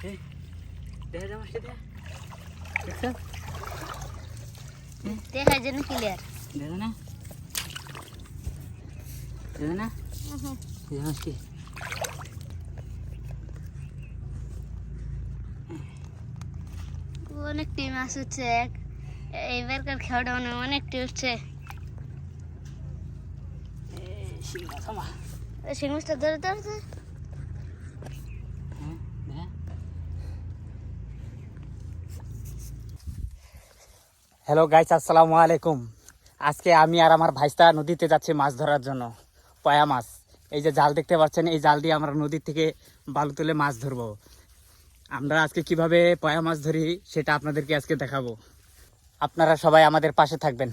দেখা যায় দেখা যায় না ক্লিয়ার দেখা না? দেখা না? এই অনেকটি মাছ হচ্ছে এক এইবারকার খেয়াটা মানে অনেকটি উঠছে শিং মাছটা ধরে ধরছে হ্যাঁ দেখা হ্যালো গাইস আসসালামু আলাইকুম। আজকে আমি আর আমার ভাইস্তা নদীতে যাচ্ছি মাছ ধরার জন্য, পয়া মাছ। এই যে জাল দেখতে পাচ্ছেন, এই জাল দিয়ে আমরা নদীর থেকে বালু তুলে মাছ ধরবো। আমরা আজকে কীভাবে পয়া মাছ ধরি সেটা আপনাদেরকে আজকে দেখাবো। আপনারা সবাই আমাদের পাশে থাকবেন।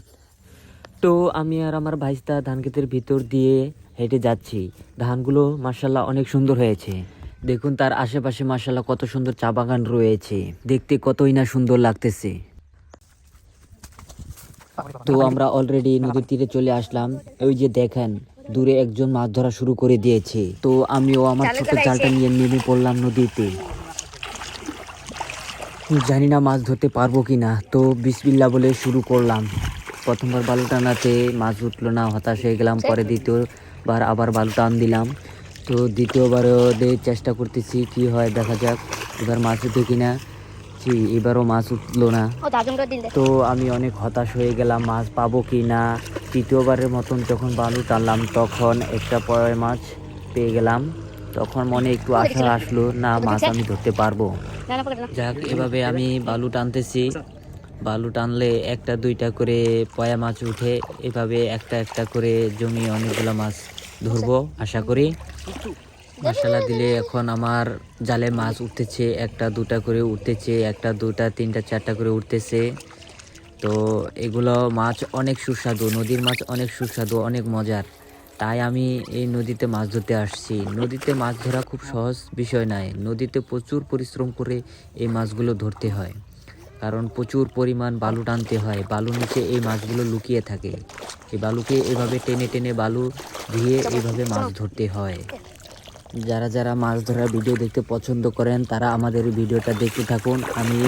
তো আমি আর আমার ভাইস্তা ধান ক্ষেতের ভিতর দিয়ে হেঁটে যাচ্ছি। ধানগুলো মার্শাল্লাহ অনেক সুন্দর হয়েছে। দেখুন, তার আশেপাশে মার্শাল্লাহ কত সুন্দর চা বাগান রয়েছে। দেখতে কতই না সুন্দর লাগতেছে। তো আমরা অলরেডি নদীর তীরে চলে আসলাম। ওই যে দেখেন দূরে একজন মাছ ধরা শুরু করে দিয়েছে। তো আমিও আমার ছোট জালটা নিয়ে নেমে পড়লাম নদীতে। জানি না মাছ ধরতে পারব কি না তো বিসমিল্লা বলে শুরু করলাম। প্রথমবার বালু টানাতে মাছ উঠল না হতাশ হয়ে গেলাম পরে দ্বিতীয়বার আবার বালু টান দিলাম। তো দ্বিতীয়বারও চেষ্টা করতেছি কি হয় দেখা যাক এবার মাছ উঠে কিনা। জি এবারও মাছ উঠল না। তো আমি অনেক হতাশ হয়ে গেলাম মাছ পাবো কি না। তৃতীয়বারের মতন যখন বালু টানলাম তখন একটা পয় মাছ পেয়ে গেলাম। তখন মনে একটু আশা আসলো না মাছ আমি ধরতে পারব। যাক এভাবে আমি বালু টানতেছি। বালু টানলে একটা দুইটা করে পয়া মাছ উঠে এভাবে একটা একটা করে জমি অনেকগুলো মাছ ধরবো আশা করি। মশলা দিলে এখন আমার জালে মাছ উঠতেছে, একটা দুটা করে উঠতেছে, একটা দুটা, তিনটা, চারটা করে উঠতেছে। তো এগুলো মাছ অনেক সুস্বাদু, নদীর মাছ অনেক সুস্বাদু, অনেক মজার। তাই আমি এই নদীতে মাছ ধরতে আসছি। নদীতে মাছ ধরা খুব সহজ বিষয় নয় নদীতে প্রচুর পরিশ্রম করে এই মাছগুলো ধরতে হয়। কারণ প্রচুর পরিমাণ বালু টানতে হয়। বালু নিচে এই মাছগুলো লুকিয়ে থাকে। এই বালুকে এভাবে টেনে টেনে বালু দিয়ে এইভাবে মাছ ধরতে হয়। যারা যারা মাছ ধরার ভিডিও দেখতে পছন্দ করেন, তারা আমাদের ভিডিওটা দেখতে থাকুন। আমি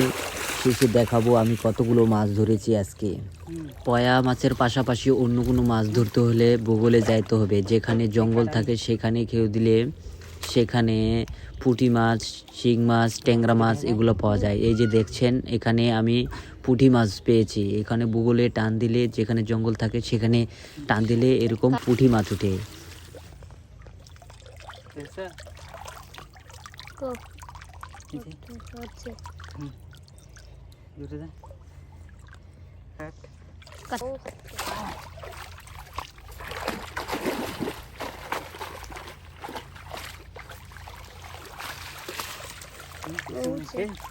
শেষে দেখাবো আমি কতগুলো মাছ ধরেছি আজকে। পয়া মাছের পাশাপাশি অন্য কোনো মাছ ধরতে হলে ভূগোলে যাইতে হবে। যেখানে জঙ্গল থাকে, সেখানে কেউ দিলে সেখানে পুঁটি মাছ, শিং মাছ, ট্যাংরা মাছ এগুলো পাওয়া যায়। এই যে দেখছেন, এখানে আমি পুঁটি মাছ পেয়েছি। এখানে ভূগোলে টান দিলে যেখানে জঙ্গল থাকে, সেখানে টান দিলে এরকম পুঁটি মাছ উঠে দেখছ? এই যে। কাট।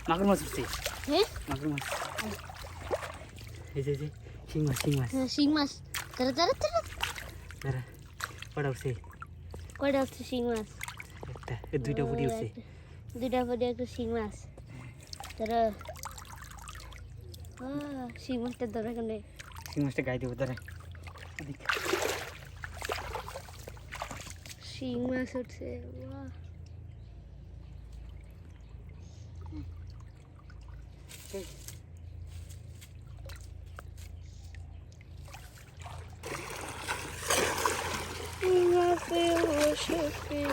মাগুর মাছ উঠছে হ্যাঁ? মাগুর মাছ। এই যে শিং মাছ শিং মাছ। হ্যাঁ, শিং মাছ। ধরে ধরে ধরে দাঁড়া। কটা উঠছে শিং মাছ? একটা এই দুইটা বুড়ি উঠছে। দুইটা পরে একটা শিং মাছ। ধরো শিং মাছটা ধরে কেন শিং মাছটা গায়ে দেবো এদিক। শিং মাছ উঠছে বাহ এই,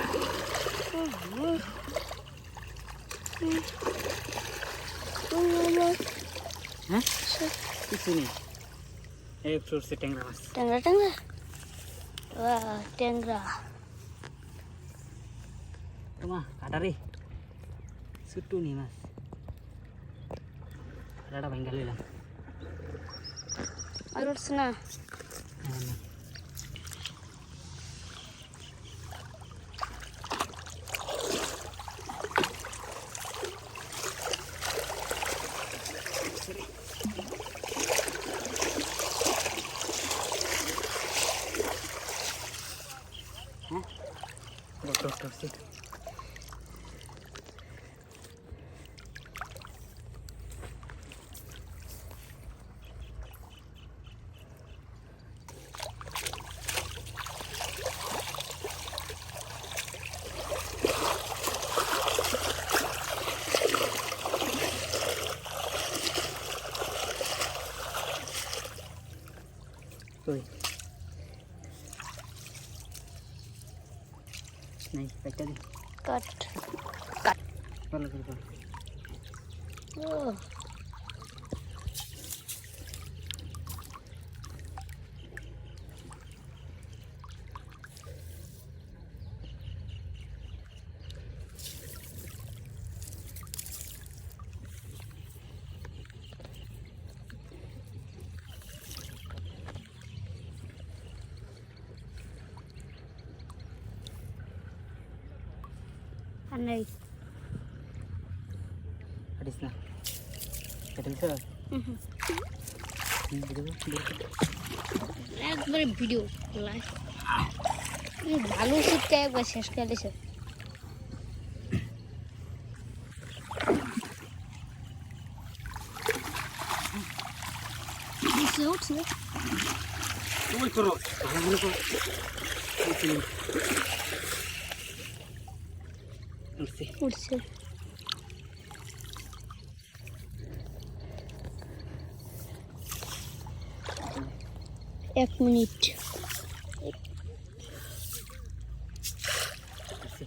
হ্যাঁ কিছু নেই এই একটু উঠছে ট্যাংরা মাছ ট্যাংরা ট্যাংরা বাহ ট্যাংরা তোমা কাটারে ছোট্টু নেই মাছ কাটাটা ভাঙ্গা লইলাম আর উঠছে না হ্যাঁ, না। হ্যাঁ ডক্টর এই একটা দি। কাট। ভালো করে আর নেই কাটিস না। একবারে ভিডিও লাইভ ভালো শীতটা একবার শেষ করে উঠছে উঠছে। ওই করো ভালো করে কর। এই তো। উঠছে। উঠছে এক মিনিট উঠছে।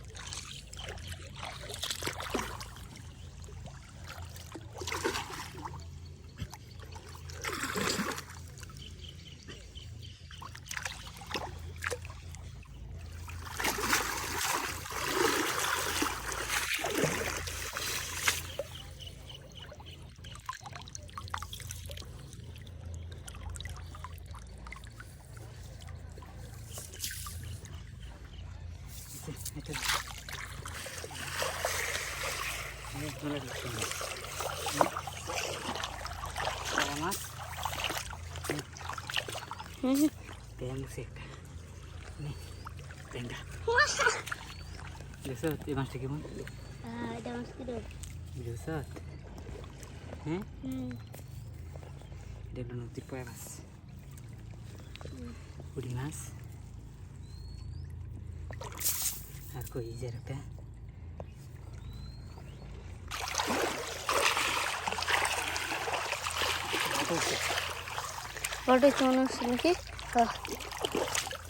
উঠছে, এটা দি। অনেক ভালো লাগছে। হুম। বড় মাছ হুম হুম। ব্যাং আছে একটা নে, ব্যাংটা দেখছ এই মাছটা কেমন আহ, এটা মাছ কি দেব? দেখছ হ্যাঁ হুম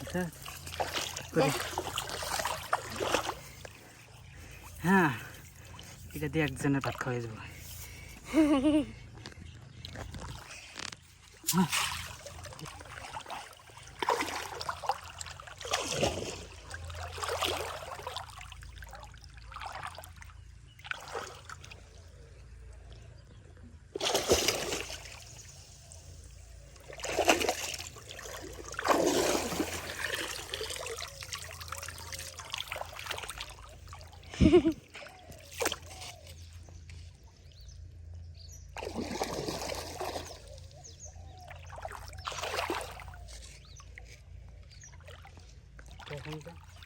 আচ্ছা কই হ্যাঁ এটা দিয়ে একজনের ভাত খাওয়া যাব 감사합니다.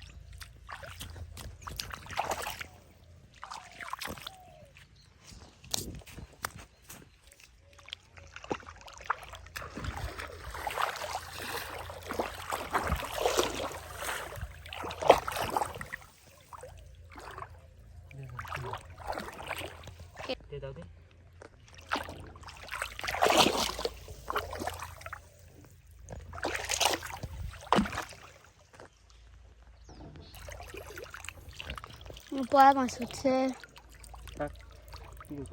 পয়া মাছ হচ্ছে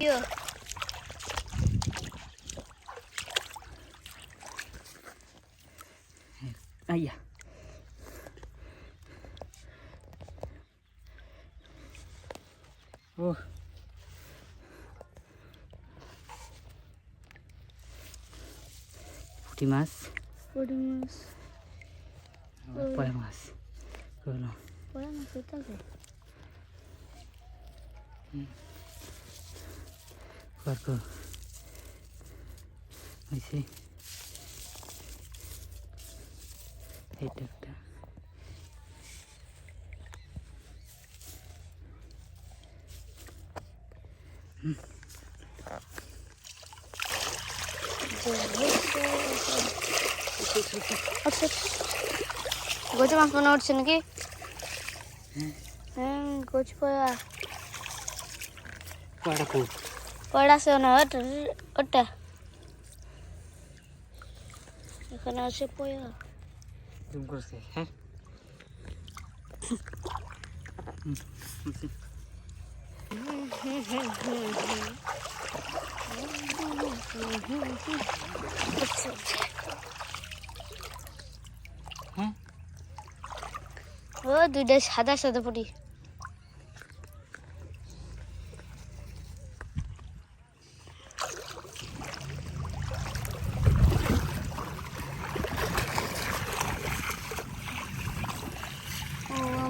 ইয়ো, আইয়া ও পুঁটি মাছ পুঁটি মাছ পয়া মাছ পয়া মাছ হতে হবে পার্ক হয়েছে এটা একটা আচ্ছা গোছ মাছ মনে উঠছে নাকি হ্যাঁ গোছ পয়া কয়টা খুব পড়া আছে না ওটা ওটা এখানে আছে পয়া জুম করছে হ্যাঁ হ্যাঁ ও দুইটা সাদা সাদা পড়ি ও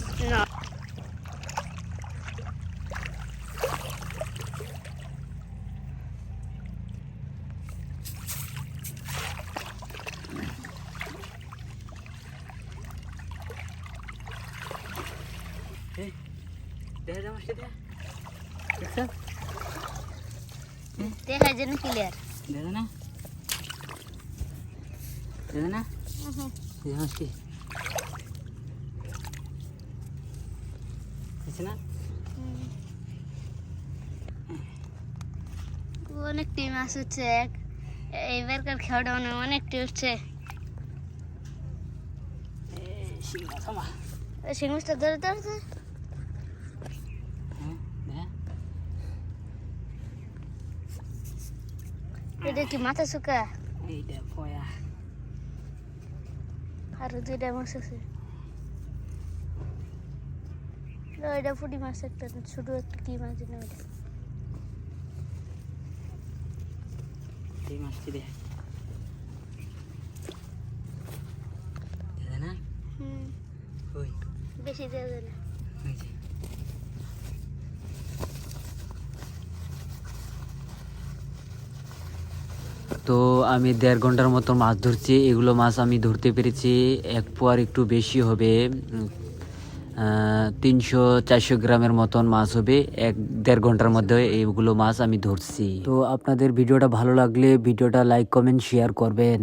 One piece no. এই, দেখা যায় মাছটা দেখা দেখছ দেখা যায় না ক্লিয়ার দেখা না দেখা না দেখা মাছটি না? অনেকটি মাছ হচ্ছে এক এইবারকার খেয়াটা মানে অনেকটি শিং শিং মাছটা ধরে ধরছে হ্যাঁ এটা কি মাথা শুকা? এইটা আর দুইটা মাছ আছে। ওইটা ফুটি মাছ একটা ছোট একটা কি মাছ এই মাছটি দেখা না? হুম। ওই বেশি দেওয়া না। ওই যে। তো আমি দেড় ঘণ্টার মতো মাছ ধরছি এগুলো মাছ আমি ধরতে পেরেছি এক পোয়ার একটু বেশি হবে। তিনশো, চারশো গ্রামের মতন মাছ হবে। এক দেড় ঘণ্টার মধ্যে এইগুলো মাছ আমি ধরছি। তো আপনাদের ভিডিওটা ভালো লাগলে ভিডিওটা লাইক, কমেন্ট শেয়ার করবেন।